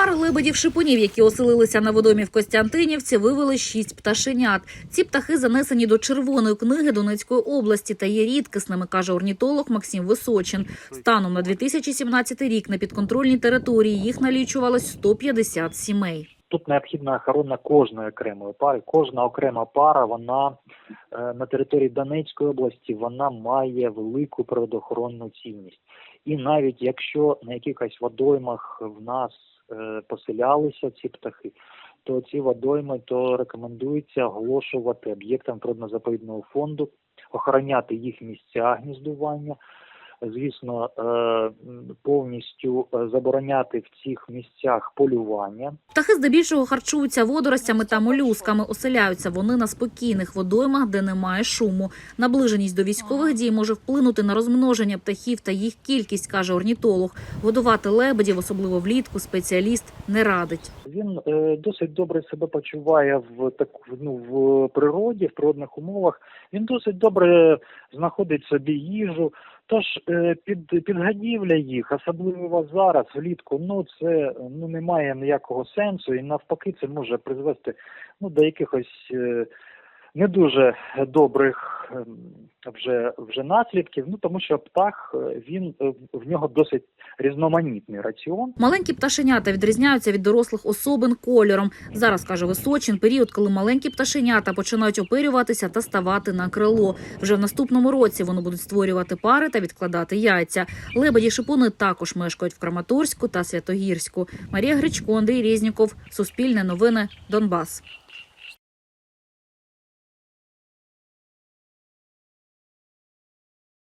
пари лебедів шипунів, які оселилися на водомі в Костянтинівці, вивели шість пташенят. Ці птахи занесені до червоної книги Донецької області та є рідкісними, каже орнітолог Максим Височин. Станом на 2017 рік на підконтрольній території їх налічувалось 150 сімей. Тут необхідна охорона кожної окремої пари. Кожна окрема пара, вона е, на території Донецької області вона має велику природоохоронну цінність. І навіть якщо на якихось водоймах в нас поселялися ці птахи, то ці водойми то рекомендується оголошувати об'єктам природно-заповідного фонду, охороняти їх місця гніздування. Звісно, е, повністю е, забороняти в цих місцях полювання, Птахи здебільшого харчуються водоростями та молюсками. Оселяються вони на спокійних водоймах, де немає шуму. Наближеність до військових дій може вплинути на розмноження птахів та їх кількість, каже орнітолог. Годувати лебедів, особливо влітку, спеціаліст не радить. Він е, досить добре себе почуває в так ну в природі, в природних умовах. Він досить добре знаходить собі їжу. Тож е, під підгадівля їх, особливо зараз, влітку, ну це ну має ніякого сенсу, і навпаки, це може призвести ну до якихось е, не дуже добрих ем, вже вже наслідків. Ну тому що птах е, він е, в нього досить різноманітний раціон. Маленькі пташенята відрізняються від дорослих особин кольором. Зараз каже Височин, період, коли маленькі пташенята починають опирюватися та ставати на крило. Вже в наступному році вони будуть створювати пари та відкладати яйця. Лебеді шипуни також мешкають в Краматорську та Святогірську. Марія Гречко, Андрій Різніков, Суспільне новини, Донбас.